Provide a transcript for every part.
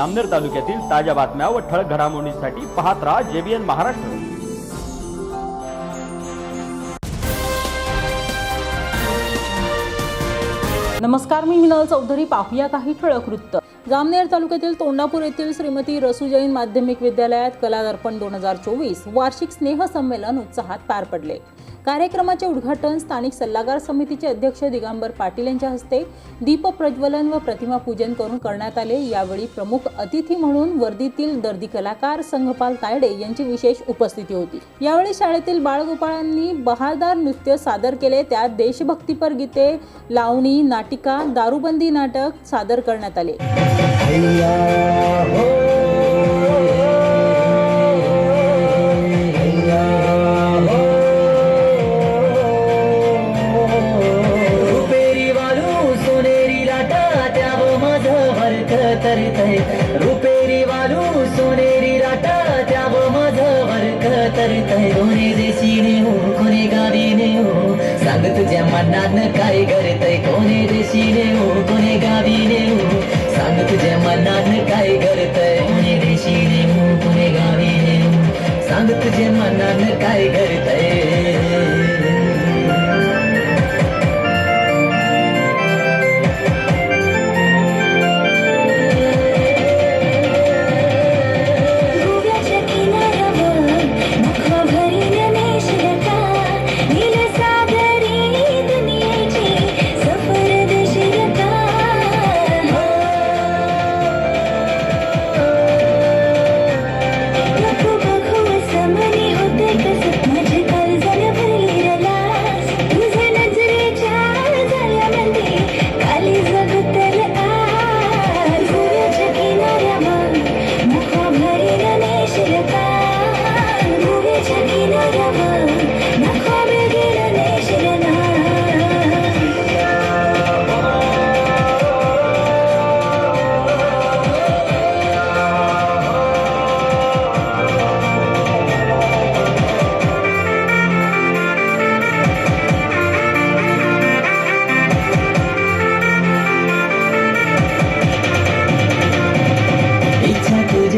अमनेर तालुक्यातील ताज्या बातम्या व ठळक घडामोडींसाठी पाहत राहा जेबीएन महाराष्ट्र. नमस्कार मी मिनल चौधरी. पाहूया काही ठळक वृत्त. जामनेर तालुक्यातील तोंडापूर येथील श्रीमती रसू जैन माध्यमिक विद्यालयात कला दर्पण दोन हजार चोवीस वार्षिक स्नेह संमेलन उत्साहात पार पडले. कार्यक्रमाचे उद्घाटन स्थानिक सल्लागार समितीचे अध्यक्ष दिगंबर पाटील यांच्या हस्ते दीप प्रज्वलन व प्रतिमा पूजन करून करण्यात आले. यावेळी प्रमुख अतिथी म्हणून वर्दीतील दर्दी कलाकार संघपाल तायडे यांची विशेष उपस्थिती होती. यावेळी शाळेतील बाळगोपाळांनी बहारदार नृत्य सादर केले. त्यात देशभक्तीपर गीते लावणी नाटिका दारूबंदी नाटक सादर करण्यात आले. माझं भरत तरितय रुपेरी वालू सोनेरी राटा त्याव माझ वर्क तरितय हो, हो. कोणी देशीने हो कोणी गावीने हो. सांग तुझ्या मनात काय करतय कोणी देशीने हो कोणी गावीने हो. सांग तुझ्या मनात काय करतय कोणी देशीने हो कोणी गावीने हो. सांग तुझ्या मनात काय करतय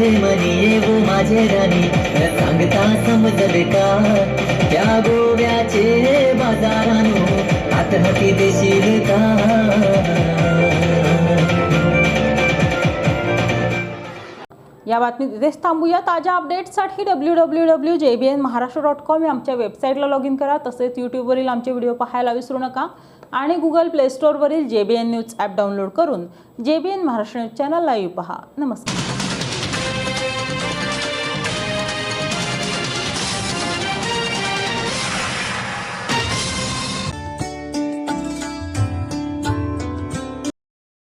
तुझे मनी येऊ माझे राणी. न सांगता समजले का? त्या गोव्याचे बाजारानो हात हाती देशील का? या बातमीत इथेच थांबूया. ताज्या अपडेट्ससाठी W W W J B N Maharashtra dot com या आमच्या वेबसाईटला लॉग इन करा. तसेच यूट्यूबवरील आमचे व्हिडिओ पाहायला विसरू नका. आणि Google play स्टोअरवरील J B N news app download करून J B N Maharashtra news channel live पहा. नमस्कार.